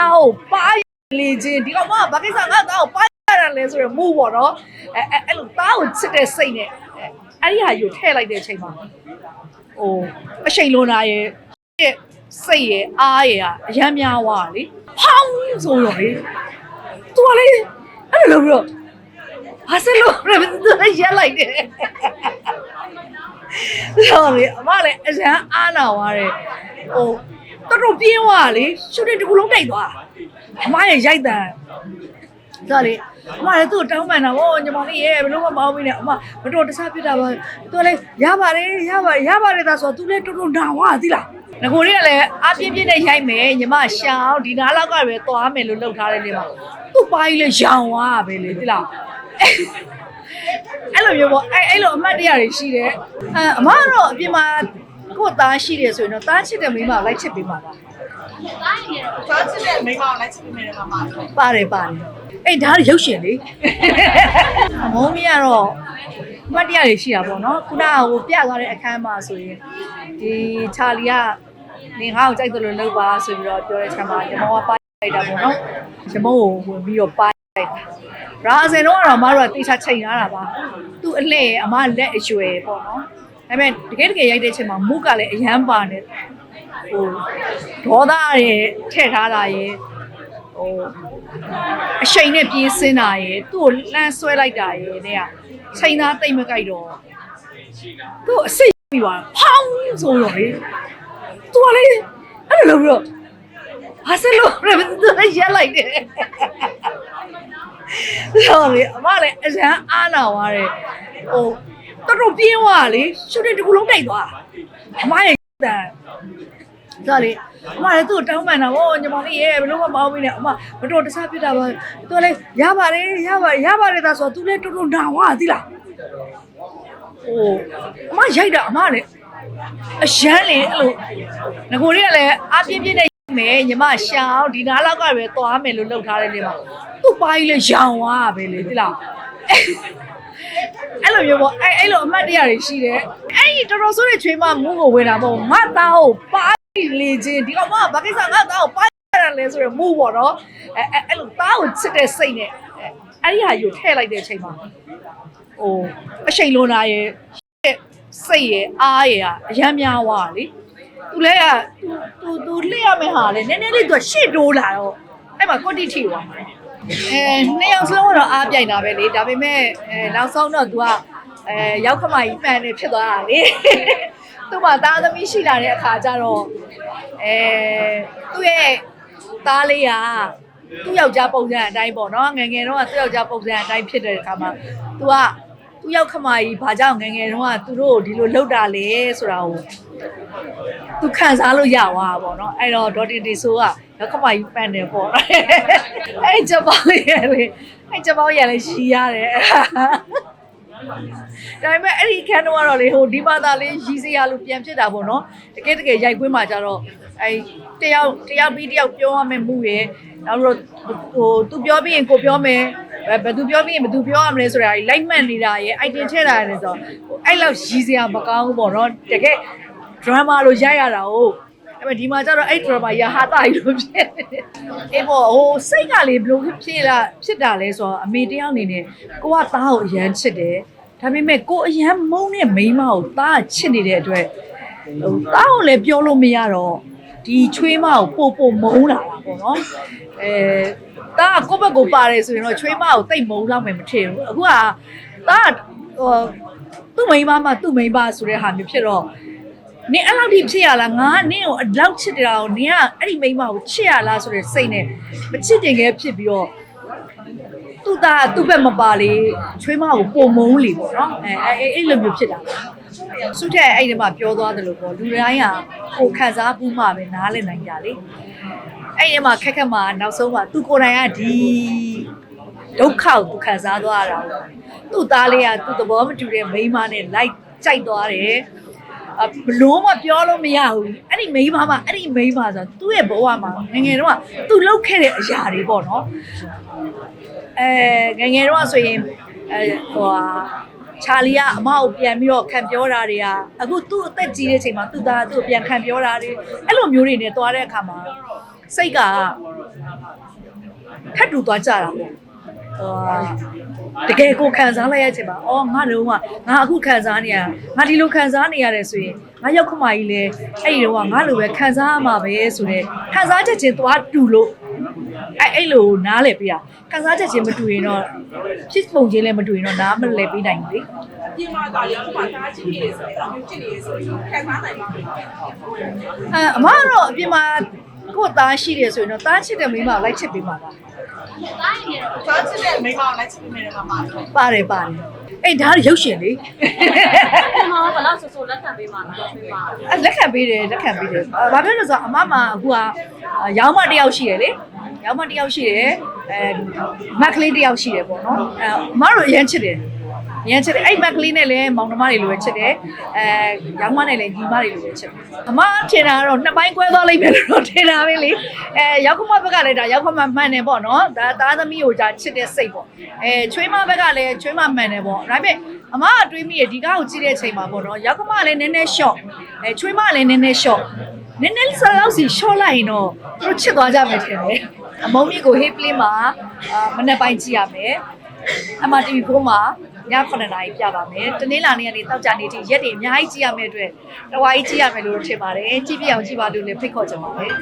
သားကိုပါလေချင်းဒီကောင်မဘာကိစ္စငါသားကိုပါရတယ်လဲဆိုရမူပေါ့နော်အဲအဲအဲ့လိုသားကိုချစ်တဲ့စိတ်နဲ့အဲအဲ့ဒီဟာယူထည့်လိုက်တဲ့အချိန်မှာဟိုအရှိန်လွန်တာရဲ့တဲ့စိတ်ရဲ့အားရဲ့ကအရမ်းများသွားတာလေဖောင်းဆိုတော့လေသူကလေအဲ့လိုလို့ဘာစလို့ရမသူရက်လိုက်တယ်ဆိုလေအမလည်းအရန်အားနာသွားတယ်ဟို တော်တော်ပြင်းသွားတာလေရှုပ်တဲ့တစ်ခုလုံးတိုက်သွားတာအမရဲ့ရိုက်တန်ဆိုလေအမလည်းသူ့ကိုတောင်းပန်တာဗောညီမလေးရဲ့ဘယ်လို့မှမအောင်မင်းနဲ့အမမတော်တဆပြစ်တာပါသူကလည်းရပါတယ်ရပါတယ်ရပါတယ်ဒါဆိုတော့ तू လည်းတော်တော်နာသွားသီလားငကိုလေးကလည်းအပြင်းပြင်းနဲ့ရိုက်မယ်ညီမရှောင်းဒီနားလောက်ကပဲသွားမယ်လို့လှုပ်ထားတဲ့နေမှာသူ့ပါကြီးလည်းရောင်သွားပဲလေသီလားအဲ့လိုမျိုးပေါ့အဲ့အဲ့လိုအမှတ်တရတွေရှိတယ်အဲအမကတော့အပြင်မှာ ကိုယ့်သားရှိတယ်ဆိုရင်တော့သားချစ်တဲ့မိန်းမကိုလိုက်ချစ်ပေးပါလားသွားချစ်တဲ့မိန်းမကိုလိုက်ချစ်မိတယ်မှာပါတော့ပါတယ်ပါတယ်အဲ့ဒါရုပ်ရှင်လေမုံမီကတော့အမှတ်တရတွေရှိတာပေါ့နော်ခုနကဟိုပြသွားတဲ့အခန်းမှာဆိုရင်ဒီချာလီကနေငါ့ကိုကြိုက်တယ်လို့လုပ်ပါဆိုပြီးတော့ပြောတဲ့ချက်မှာညီမောကပါလိုက်တာပေါ့နော်ညီမောကိုဝင်ပြီးတော့ပါလိုက်တာရာဇင်တော့ကတော့မတို့ကတေချာချိန်ရတာပါသူ့အလှည့်အမလက်အရွယ်ပေါ့နော် ဒါပေမဲ့တကယ်တကယ်ရိုက်တဲ့အချိန်မှာမုကလည်းအရန်ပါနေဟိုဒေါသရဲ့ထည့်ထားတာရဲ့ဟိုအရှိန်နဲ့ပြေးစင်းတာရယ်သူ့ကိုလှမ်းဆွဲလိုက်တာရယ်တဲ့ကချိန်သားတိတ်မကြိုက်တော့သူ့ကိုအစိတ်ပြီးသွားဖောင်းဆိုတော့လေသူကလေအဲ့လိုလုပ်ပြီးတော့ဘာစလို့ရမသူကရက်လိုက်တယ်ဆိုလေအမလည်းအရန်အားနာသွားတယ်ဟို တော်တော်ပြင်းသွားတာလေရှုပ်တဲ့တစ်ခုလုံးတိုက်သွားတာအမရဲ့တန်ဆိုလေအမလည်းသူ့ကိုတောင်းပန်တာဗောညီမလေးရဲ့ဘယ်လို့မှမအောင်မင်းနဲ့အမမတော်တဆပြစ်တာပါသူကလည်းရပါတယ်ရပါတယ်ရပါတယ်ဒါဆိုတော့သူလည်းတော်တော်နာသွားသီလားဟိုအမရိုက်တာအမလည်းအရန်လေအဲ့လိုငကိုလေးကလည်းအပြင်းပြင်းနဲ့ရိုက်မယ်ညီမရှောင်းဒီနားလောက်ကပဲသွားမယ်လို့လှုပ်ထားတဲ့နေမှာသူ့ပါကြီးလည်းရောင်သွားပဲလေသီလား အဲ့လိုမျိုးပေါ့အဲ့အဲ့လိုအမှတ်တရတွေရှိတယ်အဲ့ဒီတော်တော်ဆိုးတဲ့ချွေးမမူးကိုဝင်တာပေါ့မသားကိုပါလေချင်းဒီကောင်မဘာကိစ္စငါသားကိုပါရတယ်လဲဆိုရမူးပေါ့နော်အဲအဲ့အဲ့လိုသားကိုချစ်တဲ့စိတ်နဲ့အဲ့ဒီဟာယူထည့်လိုက်တဲ့အချိန်မှာဟိုအရှိန်လွန်တာရဲ့စိတ်ရဲ့အားရဲ့အရမ်းများသွားတာလေသူလဲကသူသူလှည့်ရမယ့်ဟာလေနည်းနည်းလေးသူရှေ့တိုးလာတော့အဲ့မှာကွတ်တိထိသွားမှာ အဲနှစ်ယောက်စလုံးကတော့အားပြိုင်တာပဲလေဒါပေမဲ့အဲနောက်ဆုံးတော့ तू ကအဲရောက်ခမကြီးပန်နေဖြစ်သွားတာလေသူ့မှာသားသမီးရှိလာတဲ့အခါကျတော့အဲသူ့ရဲ့သားလေးကသူ့ယောက်ျားပုံစံအတိုင်းပေါ့နော်ငယ်ငယ်တော့သူ့ယောက်ျားပုံစံအတိုင်းဖြစ်တဲ့အခါမှာ तू က သူ့ရောက်ခမကြီးဘာကြောင့်ငယ်ငယ်တော့ကသူတို့ကိုဒီလိုလှုပ်တာလဲဆိုတာကိုသူခံစားလို့ရသွားတာပေါ့နော်အဲ့တော့ဒေါ်တင်တီဆိုကရောက်ခမကြီးပန်တယ်ပေါ့အဲ့ချက်ပေါင်းရဲ့လေအဲ့ချက်ပေါင်းရဲ့လေရှီရတယ်ဒါပေမဲ့အဲ့ဒီခန်းတော့ကတော့လေဟိုဒီဘာသာလေးရီးစရာလို့ပြန်ဖြစ်တာပေါ့နော်တကယ်တကယ်ရိုက်ခွင်းမှာကြတော့အဲ့တယောက်တယောက်ပြီးတယောက်ပြောရမယ်မှုရယ်နောက်တော့ဟိုသူပြောပြီးရင်ကိုပြောမယ် ဘယ်ဘယ်သူပြောပြီးရင်ဘယ်သူပြောရမလဲဆိုတာကြီးလိုက်မှန်နေတာရယ်အိုက်တင်ထည့်တာရယ်ဆိုတော့ဟိုအဲ့လောက်ရီးစရာမကောင်းဘူးပေါ့နော်တကယ် drama လို့ရိုက်ရတာဟုတ်အဲ့မဲ့ဒီမှာကျတော့အဲ့ drama ရဟာတာကြီးလို့ဖြစ်နေတယ်အေးပေါ့ဟိုစိတ်ကလေဘလို့ဖြစ်လာဖြစ်တာလဲဆိုတော့အမေတယောက်အနေနဲ့ကိုကသားကိုအရန်ချစ်တယ်ဒါပေမဲ့ကိုအရန်မုန်းတဲ့မိန်းမကိုသားချစ်နေတဲ့အတွက်ဟိုသားကိုလည်းပြောလို့မရတော့ဒီချွေးမကိုပို့ပို့မုန်းလာတာပေါ့နော်အဲ သားကကိုယ့်ဘက်ကိုပါတယ်ဆိုရင်တော့ချွေးမကိုတိတ်မုန်းလောက်မယ်မထင်ဘူးအခုကသားကဟိုသူ့မိန်းမမှသူ့မိန်းမဆိုတဲ့ဟာမျိုးဖြစ်တော့နင်အဲ့လောက်ထိဖြစ်ရလားငါကနင့်ကိုအလောက်ချစ်တာကိုနင်ကအဲ့ဒီမိန်းမကိုချစ်ရလားဆိုတဲ့စိတ်နဲ့မချစ်တင်ခဲ့ဖြစ်ပြီးတော့သူ့သားကသူ့ဘက်မပါလေချွေးမကိုပုံမုံလေပေါ့နော်အဲအဲ့အဲ့လိုမျိုးဖြစ်တာစုထက်အဲ့ဒီမှာပြောသွားတယ်လို့ပေါ့လူတိုင်းကကိုခံစားမှုမှပဲနားလည်နိုင်ကြလေ အဲ့ဒီမှာခက်ခက်မှာနောက်ဆုံးမှာသူကိုယ်တိုင်ကဒီဒုက္ခကိုသူခံစားသွားတာပေါ့သူ့သားလေးကသူ့သဘောမတူတဲ့မိန်းမနဲ့လိုက်ကြိုက်သွားတယ်အဘလို့မပြောလို့မရဘူးအဲ့ဒီမိန်းမမအဲ့ဒီမိန်းမဆိုသူ့ရဲ့ဘဝမှာငယ်ငယ်တော့ကသူလှုပ်ခဲ့တဲ့အရာတွေပေါ့နော်အဲငယ်ငယ်တော့ဆိုရင်အဲဟိုဟာချာလီကအမကိုပြန်ပြီးတော့ခံပြောတာတွေကအခုသူ့အသက်ကြီးတဲ့အချိန်မှာသူ့သားသူ့ကိုပြန်ခံပြောတာတွေအဲ့လိုမျိုးတွေနဲ့တွားတဲ့အခါမှာ စိတ်ကထပ်တူသွားကြတာပေါ့ဟိုတကယ်ကိုခံစားလိုက်ရချင်ပါအော်ငါတို့ကငါအခုခံစားနေရငါဒီလိုခံစားနေရတယ်ဆိုရင်ငါရောက်ခမကြီးလဲအဲ့ဒီတော့ကငါလိုပဲခံစားရမှာပဲဆိုတော့ခံစားချက်ချင်းသွားတူလို့အဲ့အဲ့လိုနားလဲပြရခံစားချက်ချင်းမတူရင်တော့ဖြစ်ပုံချင်းလည်းမတူရင်တော့နားမလဲပေးနိုင်ဘူးလေအပြင်မှာဒါလေးခုမှသားချစ်နေဆိုရင်အဖြစ်နေဆိုရင်ခံစားနိုင်ပါဘူးအဲအမကတော့အပြင်မှာ ကိုယ့်သားရှိတယ်ဆိုရင်တော့သားချစ်တဲ့မိန်းမကိုလိုက်ချစ်ပေးပါလားသားချစ်တဲ့မိန်းမကိုလိုက်ချစ်ပေးမယ်မှာပါပါတယ်ပါတယ်အဲ့ဒါရုပ်ရှင်လေကျွန်တော်ကဘယ်လောက်ဆိုဆိုလက်ခံပေးမှာလဲပေးပါအဲလက်ခံပေးတယ်လက်ခံပေးတယ်အာဘာဖြစ်လို့လဲဆိုတော့အမမအခုကအာရောင်းမတစ်ယောက်ရှိတယ်လေရောင်းမတစ်ယောက်ရှိတယ်အဲမက်ကလေးတစ်ယောက်ရှိတယ်ပေါ့နော်အဲအမတို့အရင်ချစ်တယ် အရင်ချစ်တယ်အဲ့မက်ကလေးနဲ့လည်းမောင်နှမတွေလိုပဲချစ်တယ်အဲရောင်းမနဲ့လည်းညီမတွေလိုပဲချစ်တယ်အမထင်တာကတော့နှစ်ပိုင်းကွဲသွားလိမ့်မယ်လို့တော့ထင်တာပဲလေအဲရောက်ခမဘက်ကလည်းဒါရောက်ခမမှန်တယ်ပေါ့နော်ဒါသားသမီးကိုじゃချစ်တဲ့စိတ်ပေါ့အဲချွေးမဘက်ကလည်းချွေးမမှန်တယ်ပေါ့ဒါပေမဲ့အမကတွေးမိရဒီကားကိုကြည့်တဲ့အချိန်မှာပေါ့နော်ရောက်ခမလည်းနည်းနည်း short အဲချွေးမလည်းနည်းနည်း short နည်းနည်းစားလောက်စီ short လိုက်ရင်တော့သူတို့ချစ်သွားကြမယ်ထင်တယ်အမုံမြင့်ကို hip play မှာအာမနေ့ပိုင်းကြည့်ရမယ် အမ TV4 မှာည9နာရီပြပါမယ်တနင်္လာနေ့ကနေတောက်ကြနေ့ထိရက်တွေအများကြီးကြည့်ရမယ်အတွက်တဝါကြီးကြည့်ရမယ်လို့ထင်ပါတယ်ကြည့်ပြအောင်ကြည့်ပါလို့လည်းဖိတ်ခေါ်ချင်ပါတယ်